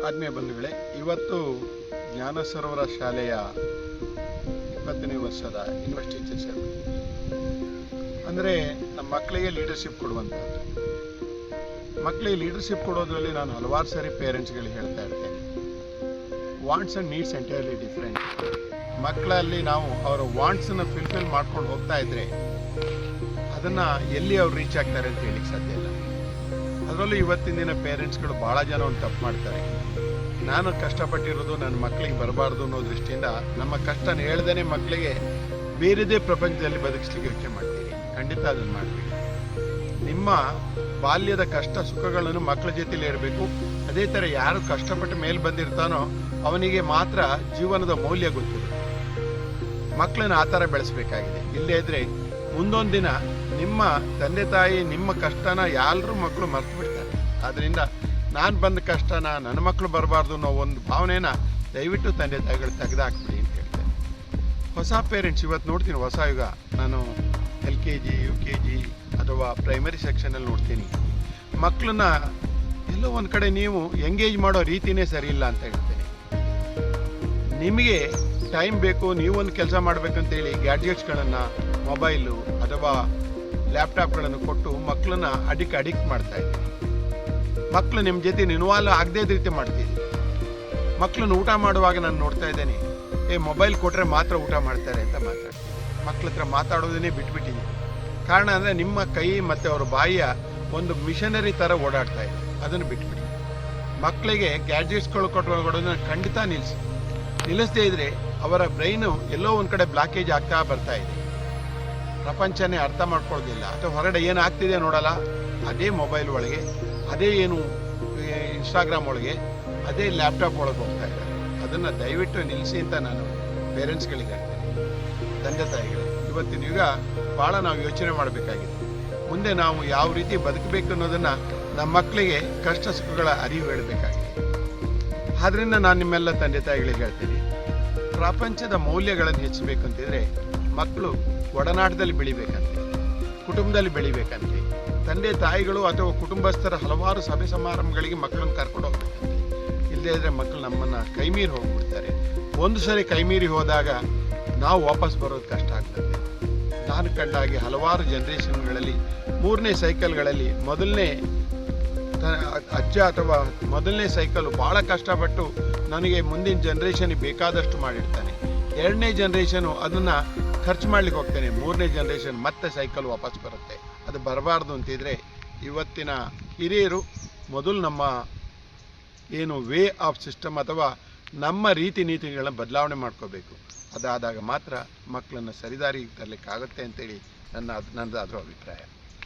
ಆತ್ಮೀಯ ಬಂಧುಗಳೇ, ಇವತ್ತು ಜ್ಞಾನ ಸರೋವರ ಶಾಲೆಯ ಇಪ್ಪತ್ತನೇ ವರ್ಷದ ಯೂನಿವರ್ಸಿಟಿ ಟೀಚರ್ಸ್ ಅಂದರೆ ನಮ್ಮ ಮಕ್ಕಳಿಗೆ ಲೀಡರ್ಶಿಪ್ ಕೊಡುವಂಥದ್ದು. ಮಕ್ಕಳಿಗೆ ಲೀಡರ್ಶಿಪ್ ಕೊಡೋದ್ರಲ್ಲಿ ನಾನು ಹಲವಾರು ಸಾರಿ ಪೇರೆಂಟ್ಸ್ಗಳಿಗೆ ಹೇಳ್ತಾ ಇರ್ತೇನೆ. Wants and needs entirely different ಮಕ್ಕಳಲ್ಲಿ ನಾವು ಅವರ ವಾಂಟ್ಸನ್ನು ಫಿಲ್ಫಿಲ್ ಮಾಡ್ಕೊಂಡು ಹೋಗ್ತಾ ಇದ್ರೆ ಅದನ್ನು ಎಲ್ಲಿ ಅವ್ರು ರೀಚ್ ಆಗ್ತಾರೆ ಅಂತ ಹೇಳಿಕ್ಕೆ ಸಾಧ್ಯ ಇಲ್ಲ. ಅದರಲ್ಲೂ ಇವತ್ತಿನ ದಿನ ಪೇರೆಂಟ್ಸ್ಗಳು ಭಾಳ ಜನ ಒಂದು ತಪ್ಪು ಮಾಡ್ತಾರೆ. ನಾನು ಕಷ್ಟಪಟ್ಟಿರೋದು ನನ್ನ ಮಕ್ಕಳಿಗೆ ಬರಬಾರ್ದು ಅನ್ನೋ ದೃಷ್ಟಿಯಿಂದ ನಮ್ಮ ಕಷ್ಟನ ಹೇಳ್ದೇನೆ ಮಕ್ಕಳಿಗೆ ಬೇರೆದೇ ಪ್ರಪಂಚದಲ್ಲಿ ಬದುಕಿಸ್ಲಿಕ್ಕೆ ಯೋಚನೆ ಮಾಡ್ತೀರಿ ಖಂಡಿತ ಅದನ್ನು ಮಾಡಬೇಡಿ ನಿಮ್ಮ ಬಾಲ್ಯದ ಕಷ್ಟ ಸುಖಗಳನ್ನು ಮಕ್ಕಳ ಜೊತೆಲಿ ಇರಬೇಕು. ಅದೇ ಥರ ಯಾರು ಕಷ್ಟಪಟ್ಟು ಮೇಲೆ ಬಂದಿರ್ತಾನೋ ಅವನಿಗೆ ಮಾತ್ರ ಜೀವನದ ಮೌಲ್ಯ ಗೊತ್ತಿದೆ ಮಕ್ಕಳನ್ನ ಆ ಥರ ಬೆಳೆಸಬೇಕಾಗಿದೆ. ಇಲ್ಲೇ ಇದ್ರೆ ಮುಂದೊಂದು ದಿನ ನಿಮ್ಮ ತಂದೆ ತಾಯಿ, ನಿಮ್ಮ ಕಷ್ಟನ ಎಲ್ಲರೂ ಮಕ್ಕಳು ಮರ್ತು ಬಿಡ್ತಾರೆ ಆದ್ದರಿಂದ ನಾನು ಬಂದ ಕಷ್ಟನ ನನ್ನ ಮಕ್ಕಳು ಬರಬಾರ್ದು ಅನ್ನೋ ಒಂದು ಭಾವನೆನ ದಯವಿಟ್ಟು ತಂದೆ ತಾಯಿಗಳು ತೆಗೆದಾಕ್ಬಿಡಿ ಅಂತ ಹೇಳ್ತೇನೆ. ಹೊಸ ಪೇರೆಂಟ್ಸ್ ಇವತ್ತು ನೋಡ್ತೀನಿ, ಹೊಸ ಯುಗ. ನಾನು L K G, U K G ಅಥವಾ ಪ್ರೈಮರಿ ಸೆಕ್ಷನಲ್ಲಿ ನೋಡ್ತೀನಿ. ಮಕ್ಕಳನ್ನ ಎಲ್ಲೋ ಒಂದು ಕಡೆ ನೀವು ಎಂಗೇಜ್ ಮಾಡೋ ರೀತಿನೇ ಸರಿ ಇಲ್ಲ ಅಂತ ಹೇಳ್ತೇನೆ. ನಿಮಗೆ ಟೈಮ್ ಬೇಕು, ನೀವೊಂದು ಕೆಲಸ ಮಾಡಬೇಕಂತೇಳಿ ಗ್ಯಾಡ್ಜೆಟ್ಸ್ಗಳನ್ನು, ಮೊಬೈಲು ಅಥವಾ ಲ್ಯಾಪ್ಟಾಪ್ಗಳನ್ನು ಕೊಟ್ಟು ಮಕ್ಕಳನ್ನ ಅಡಿಕ್ಟ್ ಅಡಿಕ್ಟ್ ಮಾಡ್ತಾ ಇದ್ದೀವಿ ಮಕ್ಕಳು ನಿಮ್ಮ ಜೊತೆ ಇನ್ವಾಲ್ವ್ ಆಗದೇ ರೀತಿ ಮಾಡ್ತೀವಿ ಮಕ್ಕಳನ್ನ ಊಟ ಮಾಡುವಾಗ ನಾನು ನೋಡ್ತಾ ಇದ್ದೇನೆ, ಏ, ಮೊಬೈಲ್ ಕೊಟ್ಟರೆ ಮಾತ್ರ ಊಟ ಮಾಡ್ತಾರೆ ಅಂತ ಮಾತಾಡ್ತೀನಿ. ಮಕ್ಕಳ ಹತ್ರ ಮಾತಾಡೋದನ್ನೇ ಬಿಟ್ಬಿಟ್ಟಿದ್ದೀನಿ. ಕಾರಣ ಅಂದರೆ ನಿಮ್ಮ ಕೈ ಮತ್ತು ಅವರ ಬಾಯಿಯ ಒಂದು ಮಿಷನರಿ ಥರ ಓಡಾಡ್ತಾ ಇದೆ. ಅದನ್ನು ಬಿಟ್ಬಿಡಿ. ಮಕ್ಕಳಿಗೆ ಗ್ಯಾಡ್ಜೆಟ್ಸ್ಗಳು ಕೊಟ್ಟುಕೊಳ್ಳೋದನ್ನ ಖಂಡಿತ ನಿಲ್ಲಿಸಿ ನಿಲ್ಲಿಸದೇ ಇದ್ರೆ ಅವರ ಬ್ರೈನು ಎಲ್ಲೋ ಒಂದು ಕಡೆ ಬ್ಲಾಕೇಜ್ ಆಗ್ತಾ ಬರ್ತಾ ಇದೆ. ಪ್ರಪಂಚನೇ ಅರ್ಥ ಮಾಡ್ಕೊಳ್ಳೋದಿಲ್ಲ ಅಥವಾ ಹೊರಗಡೆ ಏನು ಆಗ್ತಿದೆ ನೋಡಲ್ಲ. ಅದೇ ಮೊಬೈಲ್ ಒಳಗೆ, ಅದೇ ಏನು ಇನ್ಸ್ಟಾಗ್ರಾಮ್ ಒಳಗೆ, ಅದೇ ಲ್ಯಾಪ್ಟಾಪ್ ಒಳಗೆ ಹೋಗ್ತಾ ಇದ್ದಾರೆ ಅದನ್ನು ದಯವಿಟ್ಟು ನಿಲ್ಲಿಸಿ ಅಂತ ನಾನು ಪೇರೆಂಟ್ಸ್ಗಳಿಗೆ ಹೇಳ್ತೇನೆ. ತಂದೆ ತಾಯಿಗಳು ಇವತ್ತಿನ ಯುಗ ಭಾಳ ನಾವು ಯೋಚನೆ ಮಾಡಬೇಕಾಗಿದೆ. ಮುಂದೆ ನಾವು ಯಾವ ರೀತಿ ಬದುಕಬೇಕು ಅನ್ನೋದನ್ನು ನಮ್ಮ ಮಕ್ಕಳಿಗೆ ಕಷ್ಟ ಸುಖಗಳ ಅರಿವು ಹೇಳಬೇಕಾಗಿದೆ. ಆದ್ದರಿಂದ ನಾನು ನಿಮ್ಮೆಲ್ಲ ತಂದೆ ತಾಯಿಗಳಿಗೆ ಹೇಳ್ತೀನಿ. ಪ್ರಪಂಚದ ಮೌಲ್ಯಗಳನ್ನು ಹೆಚ್ಚಬೇಕು ಅಂತಿದ್ರೆ ಮಕ್ಕಳು ಒಡನಾಟದಲ್ಲಿ ಬೆಳಿಬೇಕಂತೆ, ಕುಟುಂಬದಲ್ಲಿ ಬೆಳಿಬೇಕಂತೆ, ತಂದೆ ತಾಯಿಗಳು ಅಥವಾ ಕುಟುಂಬಸ್ಥರ ಹಲವಾರು ಸಭೆ ಸಮಾರಂಭಗಳಿಗೆ ಮಕ್ಕಳನ್ನು ಕರ್ಕೊಂಡು ಹೋಗ್ಬೇಕಂತೆ. ಇಲ್ಲದೇ ಇದ್ದರೆ ಮಕ್ಕಳು ನಮ್ಮನ್ನು ಕೈಮೀರಿ ಹೋಗ್ಬಿಡ್ತಾರೆ. ಒಂದು ಸರಿ ಕೈಮೀರಿ ಹೋದಾಗ ನಾವು ವಾಪಸ್ ಬರೋದು ಕಷ್ಟ ಆಗ್ತದೆ. ನಾನು ಕಂಡಾಗಿ ಹಲವಾರು ಜನ್ರೇಷನ್ಗಳಲ್ಲಿ ಮೂರನೇ ಸೈಕಲ್ಗಳಲ್ಲಿ ಮೊದಲನೇ ತ- ಅಜ್ಜ ಅಥವಾ ಮೊದಲನೇ ಸೈಕಲ್ ಭಾಳ ಕಷ್ಟಪಟ್ಟು ನನಗೆ ಮುಂದಿನ ಜನ್ರೇಷನ್ಗೆ ಬೇಕಾದಷ್ಟು ಮಾಡಿರ್ತಾನೆ. ಎರಡನೇ ಜನ್ರೇಷನು ಅದನ್ನು ಖರ್ಚು ಮಾಡ್ಲಿಕ್ಕೆ ಹೋಗ್ತೇನೆ. ಮೂರನೇ ಜನ್ರೇಷನ್ ಮತ್ತೆ ಸೈಕಲ್ ವಾಪಸ್ ಬರುತ್ತೆ. ಅದು ಬರಬಾರ್ದು ಅಂತಿದ್ರೆ ಇವತ್ತಿನ ಹಿರಿಯರು ಮೊದಲು ನಮ್ಮ ಏನು ವೇ ಆಫ್ ಸಿಸ್ಟಮ್ ಅಥವಾ ನಮ್ಮ ರೀತಿ ನೀತಿಗಳನ್ನ ಬದಲಾವಣೆ ಮಾಡ್ಕೋಬೇಕು. ಅದಾದಾಗ ಮಾತ್ರ ಮಕ್ಕಳನ್ನು ಸರಿದಾರಿಗೆ ತರಲಿಕ್ಕಾಗುತ್ತೆ ಅಂತೇಳಿ ನನ್ನ ನನ್ನದಾದರೂ ಅಭಿಪ್ರಾಯ.